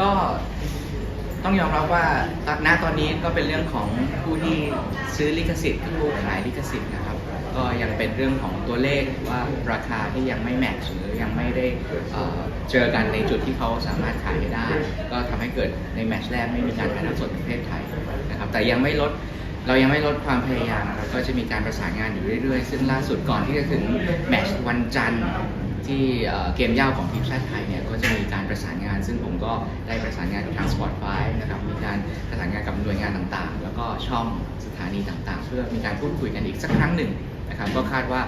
ก็ต้องยอมรับว่าณตอนนี้ก็เป็นเรื่องของผู้ที่ซื้อลิขสิทธิ์ผู้ขายลิขสิทธิ์นะครับ ก็ยังเป็นเรื่องของตัวเลขว่าราคาที่ยังไม่แมทช์หรือยังไม่ได้เเจอกันในจุดที่เขาสามารถขายได้ ก็ทำให้เกิดในแมตช์แรกไม่มีการถ่ายทอดสดในประเทศไทยนะครับ แต่ยังไม่ลดเรายังไม่ลดความพยายามนะครับก็จะมีการประสานงานอยู่เรื่อยๆ ซึ่งล่าสุดก่อนที่จะถึงแมตช์วันจันทร์ ที่เกมย่าของทีมชาติไทยเนี่ยก็จะมีการประสานงาน ซึ่งผมก็ได้ประสานงานกับทาง Sport 5นะครับมีการประสานงานกับหน่วยงานต่างๆ แล้วก็ช่องสถานีต่างๆ เพื่อมีการพูดคุยกันอีกสักครั้งหนึ่งนะครับก็คาดว่า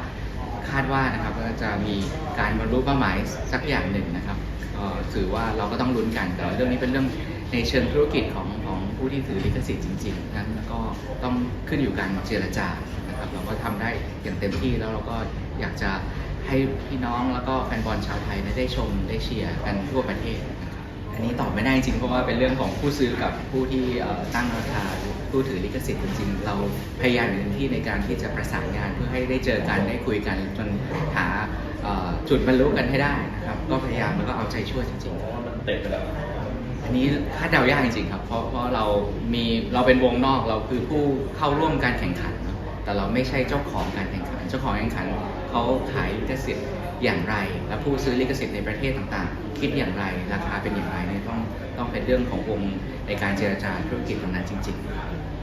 คาดว่านะครับว่าจะมีการบรรลุเป้าหมายสักอย่างหนึ่งนะครับก็ถือว่าเราก็ต้องลุ้นกันแต่เรื่องนี้เป็นเรื่องในเชิงธุรกิจของของผู้ที่ถือลิขสิทธิ์จริงๆนั้นก็ต้องขึ้นอยู่การเจรจานะครับเราก็ทำได้อย่างเต็มที่แล้วเราก็อยากจะ ให้พี่น้องแล้วก็แฟนบอลชาวไทยได้ชมได้เชียร์กันทั่วประเทศนะครับอันนี้ตอบไม่ได้จริงเพราะว่าเป็นเรื่องของผู้ซื้อกับผู้ที่ตั้งราคาผู้ถือลิขสิทธิ์จริงๆ เราพยายามอย่างเต็มที่ในการที่จะประสานงานเพื่อให้ได้เจอกันได้คุยกันจนหาจุดบรรลุกันให้ได้นะครับก็พยายามแล้วก็เอาใจช่วยจริงๆเพราะว่ามันเตะไปแล้วอันนี้คาดเดายากจริงๆครับเพราะเพราะเรามีเราเป็นวงนอกเราคือผู้เข้าร่วมการแข่งขัน แต่เราไม่ใช่เจ้าของการแข่งขัน เจ้าของแข่งขันเขาขายลิขสิทธิ์อย่างไร และผู้ซื้อลิขสิทธิ์ในประเทศต่างๆ คิดอย่างไร ราคาเป็นอย่างไรเนี่ยต้องต้องเป็นเรื่องของวงในการเจรจาธุรกิจตรงนั้นจริง ๆ